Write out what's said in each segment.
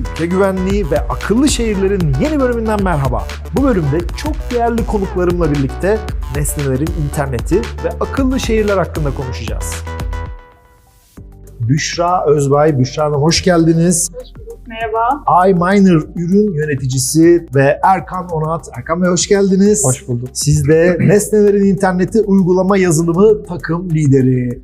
ülke güvenliği ve akıllı şehirlerin yeni bölümünden merhaba. Bu bölümde çok değerli konuklarımla birlikte nesnelerin interneti ve akıllı şehirler hakkında konuşacağız. Büşra Özbay, Büşra Hanım hoş geldiniz. Merhaba. iMiner ürün yöneticisi ve Erkan Onat. Erkan Bey hoş geldiniz. Hoş bulduk. Siz de Nesnelerin İnterneti uygulama yazılımı takım lideri.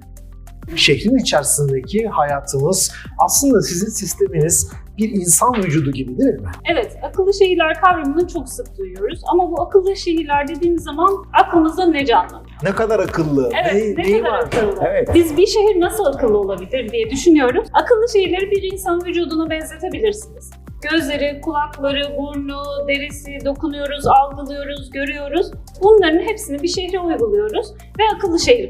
Şehrin içerisindeki hayatımız aslında sizin sisteminiz bir insan vücudu gibi değil mi? Evet, akıllı şehirler kavramını çok sık duyuyoruz ama bu akıllı şehirler dediğimiz zaman aklımızda ne canlanıyor? Ne kadar akıllı, Evet, ne, ne kadar var? akıllı? Evet. Biz bir şehir nasıl akıllı olabilir diye düşünüyoruz. Akıllı şehirleri bir insan vücuduna benzetebilirsiniz. Gözleri, kulakları, burnu, derisi dokunuyoruz, algılıyoruz, görüyoruz. Bunların hepsini bir şehre uyguluyoruz ve akıllı şehir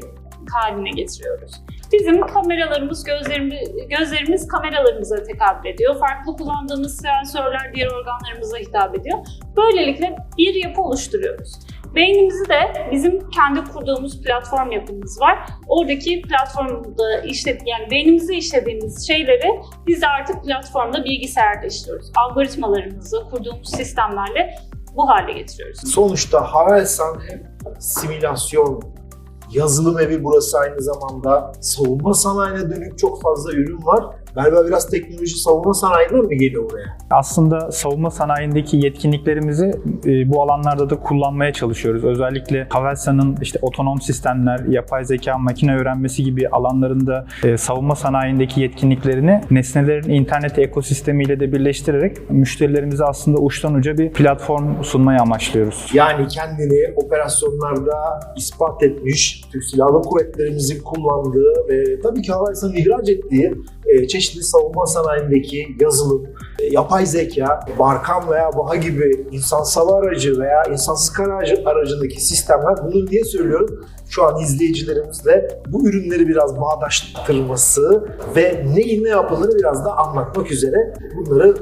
haline getiriyoruz. Bizim kameralarımız, gözlerimiz, gözlerimiz kameralarımıza tekabül ediyor. Farklı kullandığımız sensörler diğer organlarımıza hitap ediyor. Böylelikle bir yapı oluşturuyoruz. Beynimizi de bizim kendi kurduğumuz platform yapımız var. Oradaki platformda işte yani beynimizi işlediğimiz şeyleri biz de artık platformda bilgisayarda işliyoruz. Algoritmalarımızı kurduğumuz sistemlerle bu hale getiriyoruz. Sonuçta Havelsan hem simülasyon, yazılım evi burası aynı zamanda. Savunma sanayine dönük çok fazla ürün var. Galiba biraz teknoloji savunma sanayinden mi geliyor buraya? Aslında savunma sanayindeki yetkinliklerimizi e, bu alanlarda da kullanmaya çalışıyoruz. Özellikle Havelsan'ın işte otonom sistemler, yapay zeka, makine öğrenmesi gibi alanlarında e, savunma sanayindeki yetkinliklerini nesnelerin internet ekosistemiyle de birleştirerek müşterilerimize aslında uçtan uca bir platform sunmayı amaçlıyoruz. Yani kendini operasyonlarda ispat etmiş, Türk Silahlı Kuvvetlerimizin kullandığı ve tabii ki Havelsan'ın ihraç ettiği çeşitli savunma sanayindeki yazılım, e, yapay zeka, Barkan veya BAHA gibi insansal aracı veya insansız aracı, aracındaki sistemler bunu niye söylüyorum? Şu an izleyicilerimizle bu ürünleri biraz bağdaştırması ve neyin ne yapıldığını biraz da anlatmak üzere bunları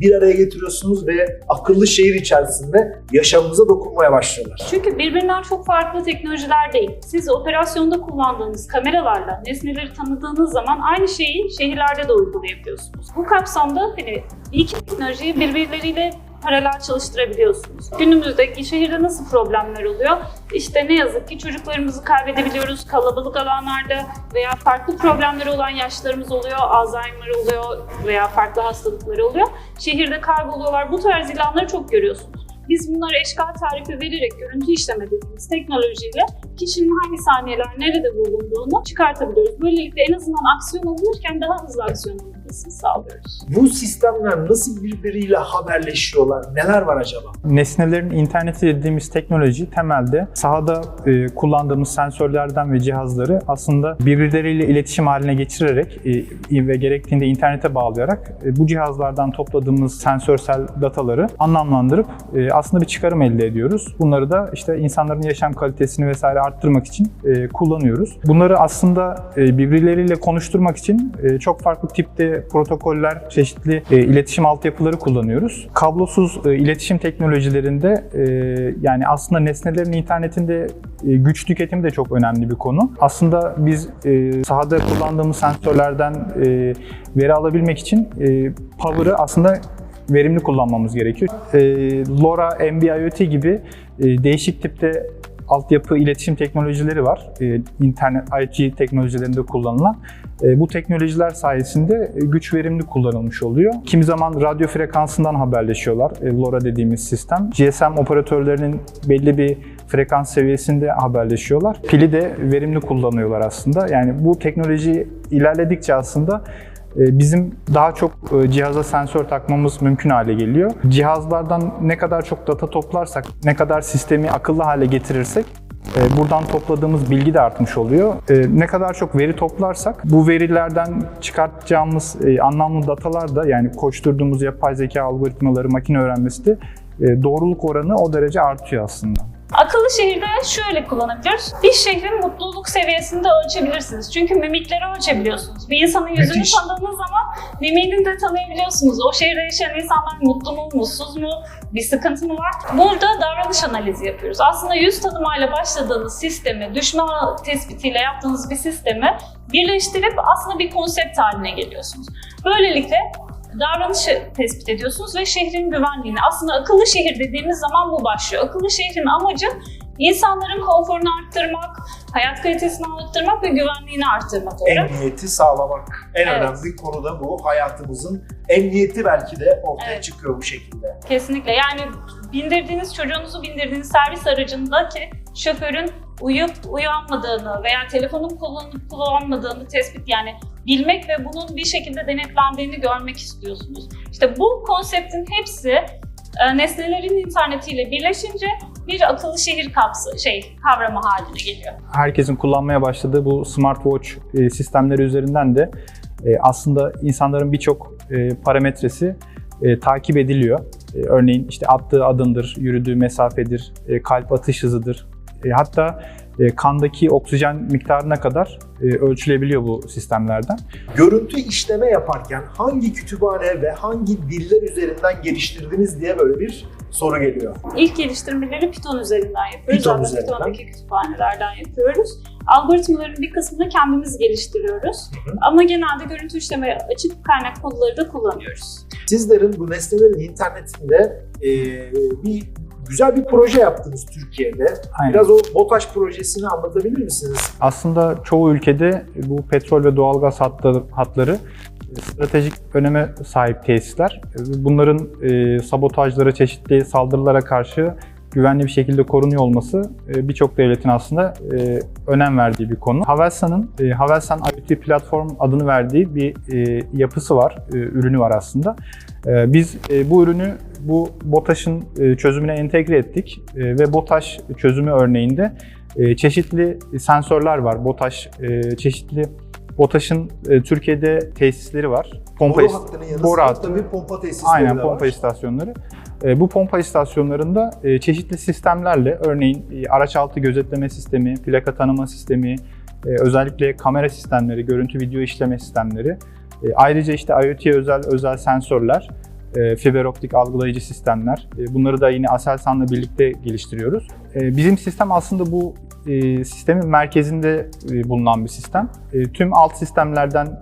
bir araya getiriyorsunuz ve akıllı şehir içerisinde yaşamımıza dokunmaya başlıyorlar. Çünkü birbirinden çok farklı teknolojiler değil. Siz operasyonda kullandığınız kameralarla nesneleri tanıdığınız zaman aynı şeyi şehirlerde de uygulayabiliyorsunuz. Bu kapsamda hani iki teknolojiyi birbirleriyle paralel çalıştırabiliyorsunuz. Günümüzdeki şehirde nasıl problemler oluyor? İşte ne yazık ki çocuklarımızı kaybedebiliyoruz kalabalık alanlarda veya farklı problemleri olan yaşlarımız oluyor, Alzheimer oluyor veya farklı hastalıkları oluyor. Şehirde kayboluyorlar. Bu tarz ilanları çok görüyorsunuz. Biz bunları eşkal tarifi vererek görüntü işleme dediğimiz teknolojiyle kişinin hangi saniyeler nerede bulunduğunu çıkartabiliyoruz. Böylelikle en azından aksiyon alınırken daha hızlı aksiyon alınmasını sağlıyoruz. Bu sistemler nasıl birbiriyle haberleşiyorlar? Neler var acaba? Nesnelerin interneti dediğimiz teknoloji temelde sahada e, kullandığımız sensörlerden ve cihazları aslında birbirleriyle iletişim haline geçirerek e, ve gerektiğinde internete bağlayarak e, bu cihazlardan topladığımız sensörsel dataları anlamlandırıp e, aslında bir çıkarım elde ediyoruz. Bunları da işte insanların yaşam kalitesini vesaire arttırmak için e, kullanıyoruz. Bunları aslında e, birbirleriyle konuşturmak için e, çok farklı tipte protokoller, çeşitli e, iletişim altyapıları kullanıyoruz. Kablosuz e, iletişim teknolojilerinde e, yani aslında nesnelerin internetinde e, güç tüketimi de çok önemli bir konu. Aslında biz e, sahada kullandığımız sensörlerden e, veri alabilmek için e, power'ı aslında verimli kullanmamız gerekiyor. E, LoRa, NB-IoT gibi e, değişik tipte altyapı iletişim teknolojileri var. E, internet IoT teknolojilerinde kullanılan. E, bu teknolojiler sayesinde e, güç verimli kullanılmış oluyor. Kimi zaman radyo frekansından haberleşiyorlar. E, LoRa dediğimiz sistem. GSM operatörlerinin belli bir frekans seviyesinde haberleşiyorlar. Pili de verimli kullanıyorlar aslında. Yani bu teknoloji ilerledikçe aslında bizim daha çok e, cihaza sensör takmamız mümkün hale geliyor. Cihazlardan ne kadar çok data toplarsak, ne kadar sistemi akıllı hale getirirsek e, buradan topladığımız bilgi de artmış oluyor. Ne kadar çok veri toplarsak bu verilerden çıkartacağımız anlamlı datalar da yani koşturduğumuz yapay zeka algoritmaları, makine öğrenmesi de doğruluk oranı o derece artıyor aslında. Akıllı şehirde şöyle kullanabiliyoruz. Bir şehrin mutluluk seviyesini de ölçebilirsiniz. Çünkü mimikleri ölçebiliyorsunuz. Bir insanın yüzünü Müthiş. tanıdığınız zaman mimiğini de tanıyabiliyorsunuz. O şehirde yaşayan insanlar mutlu mu, mutsuz mu, bir sıkıntı mı var? Burada davranış analizi yapıyoruz. Aslında yüz tanımayla başladığınız sistemi, düşman tespitiyle yaptığınız bir sistemi birleştirip aslında bir konsept haline geliyorsunuz. Böylelikle davranışı tespit ediyorsunuz ve şehrin güvenliğini. Aslında akıllı şehir dediğimiz zaman bu başlıyor. Akıllı şehrin amacı insanların konforunu arttırmak, hayat kalitesini arttırmak ve güvenliğini arttırmak oluyor. Emniyeti sağlamak. En Evet. önemli konu da bu. Hayatımızın emniyeti belki de ortaya Evet. çıkıyor bu şekilde. Kesinlikle. Yani bindirdiğiniz çocuğunuzu bindirdiğiniz servis aracındaki şoförün uyup uyanmadığını veya telefonun kullanıp kullanmadığını tespit yani bilmek ve bunun bir şekilde denetlendiğini görmek istiyorsunuz. İşte bu konseptin hepsi e, nesnelerin internetiyle birleşince bir akıllı şehir kapsı şey kavramı haline geliyor. herkesin kullanmaya başladığı bu smartwatch e, sistemleri üzerinden de e, aslında insanların birçok parametresi takip ediliyor. Örneğin işte attığı adımdır, yürüdüğü mesafedir, kalp atış hızıdır. Hatta kandaki oksijen miktarına kadar e, ölçülebiliyor bu sistemlerden. Görüntü işleme yaparken hangi kütüphane ve hangi diller üzerinden geliştirdiniz diye böyle bir soru geliyor. İlk geliştirmeleri Python üzerinden yapıyoruz. Python Zaten üzerinden. Python'daki kütüphanelerden yapıyoruz. Algoritmaların bir kısmını kendimiz geliştiriyoruz. Hı hı. Ama genelde görüntü işleme açık kaynak kodları da kullanıyoruz. Sizlerin bu nesnelerin internetinde e, bir güzel bir proje yaptınız Türkiye'de. Aynen. Biraz o BOTAŞ projesini anlatabilir misiniz? Aslında çoğu ülkede bu petrol ve doğalgaz hatları, hatları stratejik öneme sahip tesisler. Bunların e, sabotajlara, çeşitli saldırılara karşı güvenli bir şekilde korunuyor olması e, birçok devletin aslında e, önem verdiği bir konu. Havelsan'ın e, Havelsan IoT Platform adını verdiği bir yapısı var, ürünü var aslında. Biz bu ürünü bu BOTAŞ'ın çözümüne entegre ettik ve BOTAŞ çözümü örneğinde çeşitli sensörler var. BOTAŞ çeşitli BOTAŞ'ın Türkiye'de tesisleri var. Pompa Boru hattının yanı boru sıra hattı. pompa tesisleri Aynen pompa var. istasyonları. E, bu pompa istasyonlarında e, çeşitli sistemlerle örneğin e, araç altı gözetleme sistemi, plaka tanıma sistemi, özellikle kamera sistemleri, görüntü video işleme sistemleri, ayrıca işte IoT özel özel sensörler, fiber optik algılayıcı sistemler. Bunları da yine Aselsan'la birlikte geliştiriyoruz. Bizim sistem aslında bu sistemin merkezinde bulunan bir sistem. Tüm alt sistemlerden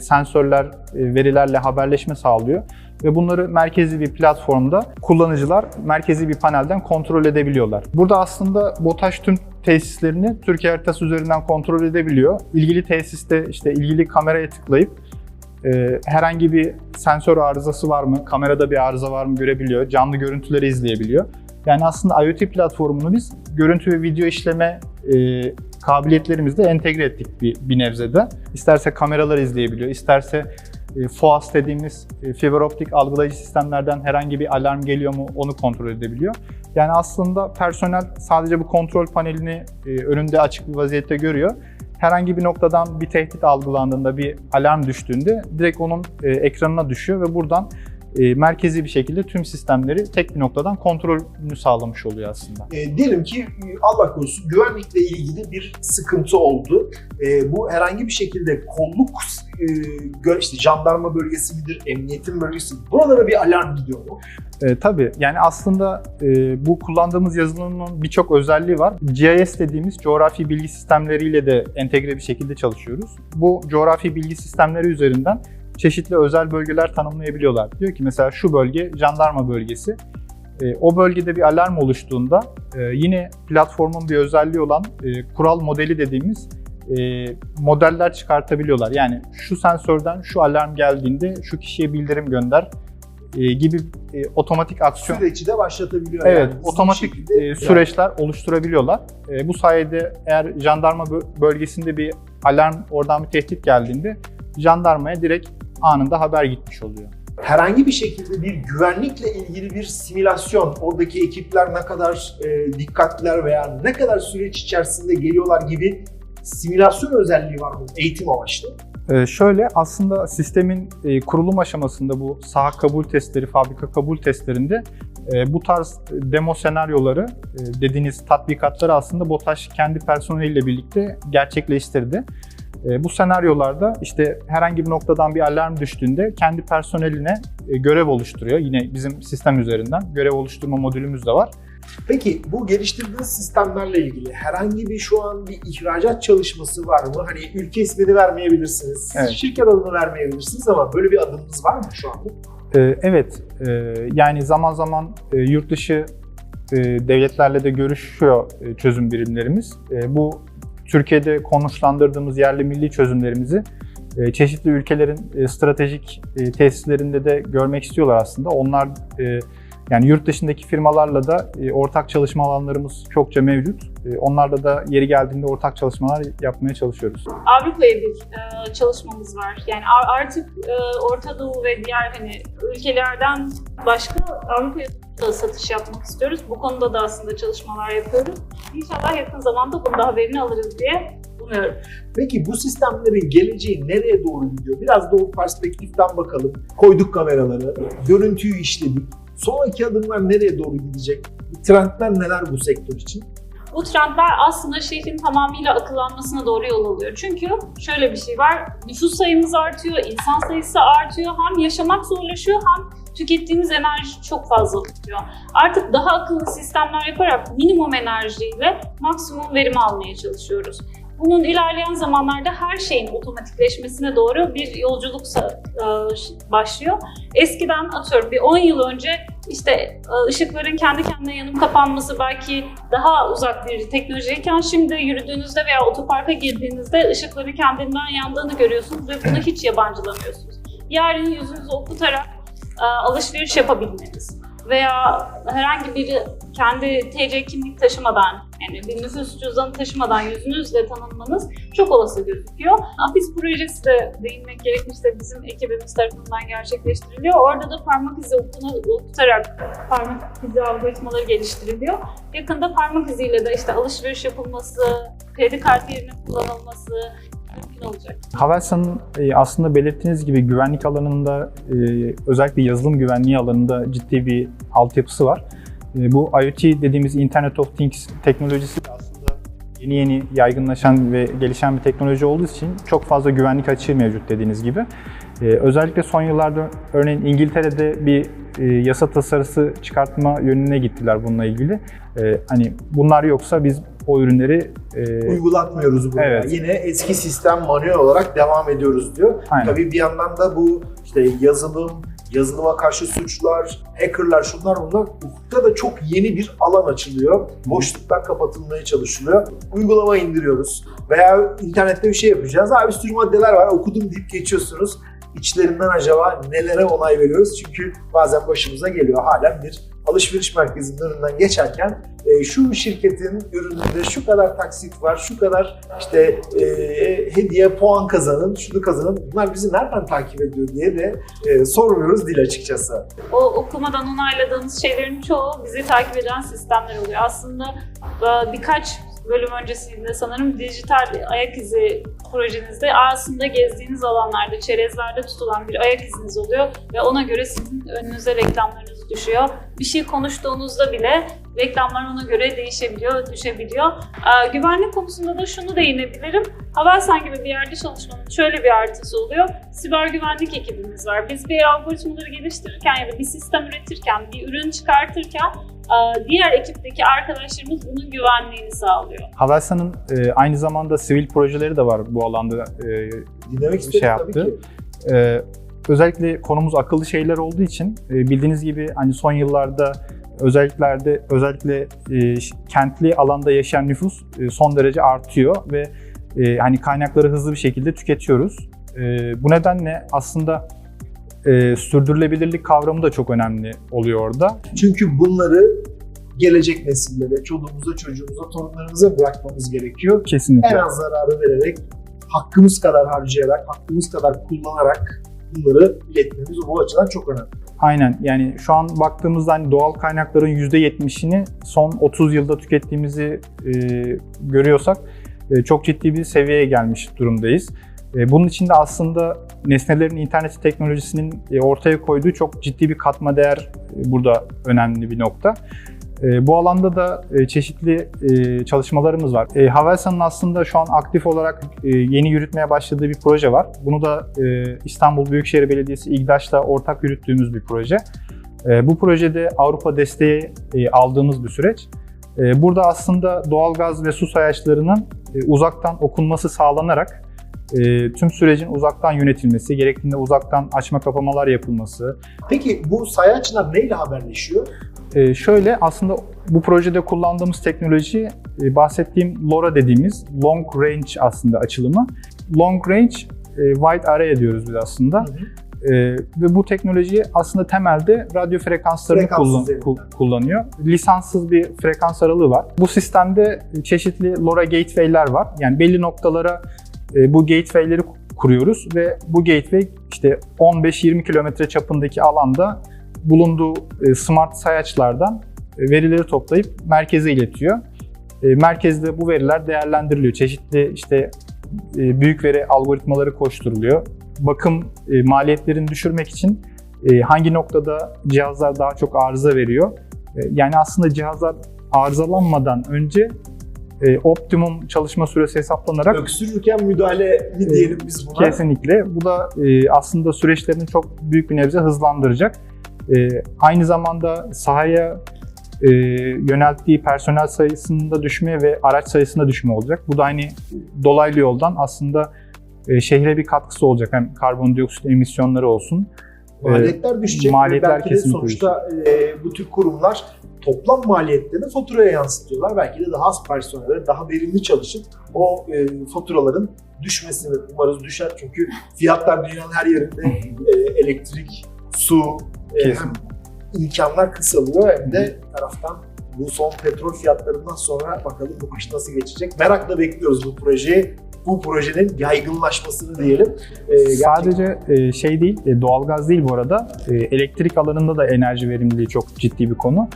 sensörler verilerle haberleşme sağlıyor ve bunları merkezi bir platformda kullanıcılar merkezi bir panelden kontrol edebiliyorlar. Burada aslında BOTAŞ tüm tesislerini Türkiye haritası üzerinden kontrol edebiliyor. İlgili tesiste işte ilgili kameraya tıklayıp e, herhangi bir sensör arızası var mı, kamerada bir arıza var mı görebiliyor, canlı görüntüleri izleyebiliyor. Yani aslında IoT platformunu biz görüntü ve video işleme e, kabiliyetlerimizle entegre ettik bir, bir nebzede. İsterse kameralar izleyebiliyor, isterse FOAS dediğimiz e, fiber optik algılayıcı sistemlerden herhangi bir alarm geliyor mu onu kontrol edebiliyor. Yani aslında personel sadece bu kontrol panelini e, önünde açık bir vaziyette görüyor. Herhangi bir noktadan bir tehdit algılandığında, bir alarm düştüğünde direkt onun e, ekranına düşüyor ve buradan e, merkezi bir şekilde tüm sistemleri tek bir noktadan kontrolünü sağlamış oluyor aslında. E, diyelim ki Allah korusun güvenlikle ilgili bir sıkıntı oldu. E, bu herhangi bir şekilde kolluk, e, işte jandarma bölgesi midir, emniyetin bölgesi buralara bir alarm gidiyor mu? E, tabii yani aslında e, bu kullandığımız yazılımın birçok özelliği var. GIS dediğimiz coğrafi bilgi sistemleriyle de entegre bir şekilde çalışıyoruz. Bu coğrafi bilgi sistemleri üzerinden çeşitli özel bölgeler tanımlayabiliyorlar. Diyor ki mesela şu bölge jandarma bölgesi. E, o bölgede bir alarm oluştuğunda e, yine platformun bir özelliği olan e, kural modeli dediğimiz e, modeller çıkartabiliyorlar. Yani şu sensörden şu alarm geldiğinde şu kişiye bildirim gönder e, gibi e, otomatik aksiyon Süreci de başlatabiliyor. Evet, yani. Otomatik şekilde e, süreçler oluşturabiliyorlar. E, bu sayede eğer jandarma bö- bölgesinde bir alarm, oradan bir tehdit geldiğinde jandarmaya direkt anında haber gitmiş oluyor. herhangi bir şekilde bir güvenlikle ilgili bir simülasyon, oradaki ekipler ne kadar e, dikkatliler veya ne kadar süreç içerisinde geliyorlar gibi simülasyon özelliği var mı eğitim amaçlı? E, şöyle aslında sistemin e, kurulum aşamasında bu saha kabul testleri, fabrika kabul testlerinde e, bu tarz demo senaryoları e, dediğiniz tatbikatları aslında BOTAŞ kendi personeliyle birlikte gerçekleştirdi. E, bu senaryolarda işte herhangi bir noktadan bir alarm düştüğünde kendi personeline e, görev oluşturuyor. Yine bizim sistem üzerinden görev oluşturma modülümüz de var. Peki bu geliştirdiğiniz sistemlerle ilgili herhangi bir şu an bir ihracat çalışması var mı? Hani ülke ismini vermeyebilirsiniz, Evet. şirket adını vermeyebilirsiniz ama böyle bir adımınız var mı şu anda? Ee, Evet, e, yani zaman zaman e, yurt dışı e, devletlerle de görüşüyor e, çözüm birimlerimiz. E, Bu Türkiye'de konuşlandırdığımız yerli milli çözümlerimizi e, çeşitli ülkelerin e, stratejik e, tesislerinde de görmek istiyorlar aslında. Onlar yani yurt dışındaki firmalarla da ortak çalışma alanlarımız çokça mevcut. Onlarla da yeri geldiğinde ortak çalışmalar yapmaya çalışıyoruz. Avrupa'ya bir çalışmamız var. Yani artık Orta Doğu ve diğer hani ülkelerden başka Avrupa'ya satış yapmak istiyoruz. Bu konuda da aslında çalışmalar yapıyoruz. İnşallah yakın zamanda bunun da haberini alırız diye umuyorum. Peki bu sistemlerin geleceği nereye doğru gidiyor? Biraz da o perspektiften bakalım. Koyduk kameraları, görüntüyü işledik. Sonraki adımlar nereye doğru gidecek? Trendler neler bu sektör için? Bu trendler aslında şehrin tamamıyla akıllanmasına doğru yol alıyor. Çünkü şöyle bir şey var, nüfus sayımız artıyor, insan sayısı artıyor. Hem yaşamak zorlaşıyor hem tükettiğimiz enerji çok fazla oluyor. Artık daha akıllı sistemler yaparak minimum enerjiyle maksimum verim almaya çalışıyoruz. Bunun ilerleyen zamanlarda her şeyin otomatikleşmesine doğru bir yolculuk e, başlıyor. Eskiden atıyorum bir 10 yıl önce işte e, ışıkların kendi kendine yanıp kapanması belki daha uzak bir teknolojiyken şimdi yürüdüğünüzde veya otoparka girdiğinizde ışıkların kendinden yandığını görüyorsunuz ve bunu hiç yabancılamıyorsunuz. Yarın yüzünüzü okutarak alışveriş yapabilmeniz veya herhangi biri kendi TC kimlik taşımadan yani bir nüfus cüzdanı taşımadan yüzünüzle tanınmanız çok olası gözüküyor. Afis projesi de değinmek gerekirse bizim ekibimiz tarafından gerçekleştiriliyor. Orada da parmak izi okutarak parmak izi algoritmaları geliştiriliyor. Yakında parmak iziyle de işte alışveriş yapılması, kredi kartı yerine kullanılması mümkün e, aslında belirttiğiniz gibi güvenlik alanında e, özellikle yazılım güvenliği alanında ciddi bir altyapısı var. E, Bu IoT dediğimiz Internet of Things teknolojisi de aslında yeni yeni yaygınlaşan ve gelişen bir teknoloji olduğu için çok fazla güvenlik açığı mevcut dediğiniz gibi. Özellikle son yıllarda örneğin İngiltere'de bir yasa tasarısı çıkartma yönüne gittiler bununla ilgili. E, Hani bunlar yoksa biz o ürünleri e, Uygulatmıyoruz bunu. Evet. Yine eski sistem manuel olarak devam ediyoruz diyor. Aynen. Tabii bir yandan da bu işte yazılım, yazılıma karşı suçlar, hackerlar şunlar bunlar hukukta da çok yeni bir alan açılıyor. Boşluklar kapatılmaya çalışılıyor. Uygulama indiriyoruz. Veya internette bir şey yapacağız. Abi bir sürü maddeler var okudum deyip geçiyorsunuz. İçlerinden acaba nelere onay veriyoruz? Çünkü bazen başımıza geliyor halen bir alışveriş merkezinin önünden geçerken e, şu şirketin ürününde şu kadar taksit var, şu kadar işte e, hediye puan kazanın, şunu kazanın. Bunlar bizi nereden takip ediyor diye de e, sormuyoruz dil açıkçası. o okumadan onayladığımız şeylerin çoğu bizi takip eden sistemler oluyor. Aslında e, birkaç bölüm öncesinde sanırım dijital ayak izi projenizde aslında gezdiğiniz alanlarda, çerezlerde tutulan bir ayak iziniz oluyor ve ona göre sizin önünüze reklamlarınız düşüyor. Bir şey konuştuğunuzda bile reklamlar ona göre değişebiliyor, düşebiliyor. E, güvenlik konusunda da şunu değinebilirim. Havelsan gibi bir yerde çalışmanın şöyle bir artısı oluyor. Siber güvenlik ekibimiz var. Biz bir algoritmaları geliştirirken ya da bir sistem üretirken, bir ürün çıkartırken diğer ekipteki arkadaşlarımız bunun güvenliğini sağlıyor. Havelsan'ın e, aynı zamanda sivil projeleri de var bu alanda e, Dinlemek istedim Şey tabii yaptı. ki. Ee, özellikle konumuz akıllı şehirler olduğu için e, bildiğiniz gibi hani son yıllarda özelliklerde özellikle e, ş- kentli alanda yaşayan nüfus e, son derece artıyor ve e, hani kaynakları hızlı bir şekilde tüketiyoruz. E, bu nedenle aslında e, sürdürülebilirlik kavramı da çok önemli oluyor orada. Çünkü bunları gelecek nesillere, çoluğumuza, çocuğumuza, torunlarımıza bırakmamız gerekiyor. Kesinlikle. En az zararı vererek, hakkımız kadar harcayarak, hakkımız kadar kullanarak bunları iletmemiz bu açıdan çok önemli. Aynen yani şu an baktığımızda hani doğal kaynakların %70'ini son 30 yılda tükettiğimizi e, görüyorsak e, çok ciddi bir seviyeye gelmiş durumdayız. E, bunun için de aslında nesnelerin interneti teknolojisinin e, ortaya koyduğu çok ciddi bir katma değer e, burada önemli bir nokta. Bu alanda da çeşitli çalışmalarımız var. Havelsan'ın aslında şu an aktif olarak yeni yürütmeye başladığı bir proje var. Bunu da İstanbul Büyükşehir Belediyesi İGDAŞ'la ortak yürüttüğümüz bir proje. Bu projede Avrupa desteği aldığımız bir süreç. Burada aslında doğalgaz ve su sayaçlarının uzaktan okunması sağlanarak e, tüm sürecin uzaktan yönetilmesi, gerektiğinde uzaktan açma kapamalar yapılması. Peki bu sayaçlar neyle haberleşiyor? E, şöyle aslında bu projede kullandığımız teknoloji e, bahsettiğim LoRa dediğimiz Long Range aslında açılımı. Long Range e, Wide Array diyoruz biz aslında. E, ve bu teknoloji aslında temelde radyo frekanslarını Frekans kullan- kul- kullanıyor. Lisanssız bir frekans aralığı var. Bu sistemde çeşitli LoRa gateway'ler var. Yani belli noktalara bu gateway'leri kuruyoruz ve bu gateway işte 15-20 kilometre çapındaki alanda bulunduğu e, smart sayaçlardan e, verileri toplayıp merkeze iletiyor. E, Merkezde bu veriler değerlendiriliyor. Çeşitli işte e, büyük veri algoritmaları koşturuluyor. Bakım e, maliyetlerini düşürmek için e, hangi noktada cihazlar daha çok arıza veriyor. E, Yani aslında cihazlar arızalanmadan önce e, optimum çalışma süresi hesaplanarak Öksürürken müdahale mi diyelim biz buna? Kesinlikle. Bu da e, aslında süreçlerini çok büyük bir nebze hızlandıracak. E, aynı zamanda sahaya e, yönelttiği personel sayısında düşme ve araç sayısında düşme olacak. Bu da aynı dolaylı yoldan aslında e, şehre bir katkısı olacak. Hem karbondioksit emisyonları olsun. Maliyetler düşecek. maliyetler belki de sonuçta e, bu tür kurumlar toplam maliyetlerini faturaya yansıtıyorlar. Belki de daha az personelle, daha verimli çalışıp o e, faturaların düşmesini umarız düşer. Çünkü fiyatlar dünyanın her yerinde e, elektrik, su, e, hem imkanlar kısalıyor hem de taraftan bu son petrol fiyatlarından sonra bakalım bu kış nasıl geçecek. Merakla bekliyoruz bu projeyi. Bu projenin yaygınlaşmasını diyelim. E, Sadece e, şey değil, e, doğalgaz değil bu arada. E, Elektrik alanında da enerji verimliliği çok ciddi bir konu.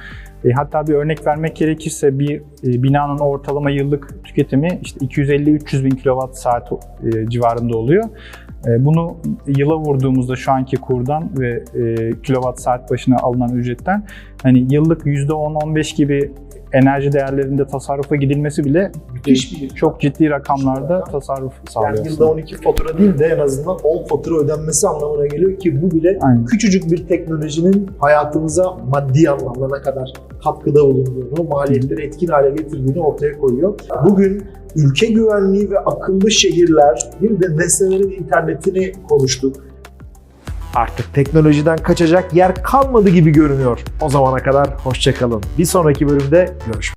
E, Hatta bir örnek vermek gerekirse bir e, binanın ortalama yıllık tüketimi işte 250-300 bin kilowatt saat e, civarında oluyor. E, Bunu yıla vurduğumuzda şu anki kurdan ve e, kilowatt saat başına alınan ücretten hani yıllık %10-15 gibi enerji değerlerinde tasarrufa gidilmesi bile müthiş bir çok ciddi rakamlarda tasarruf sağlıyor. Yani yılda 12 fatura değil de en azından 10 fatura ödenmesi anlamına geliyor ki bu bile Aynen. küçücük bir teknolojinin hayatımıza maddi anlamda ne kadar katkıda bulunduğunu, maliyetleri etkin hale getirdiğini ortaya koyuyor. Bugün ülke güvenliği ve akıllı şehirler bir de nesnelerin internetini konuştuk. Artık teknolojiden kaçacak yer kalmadı gibi görünüyor. O zamana kadar hoşçakalın. Bir sonraki bölümde görüşmek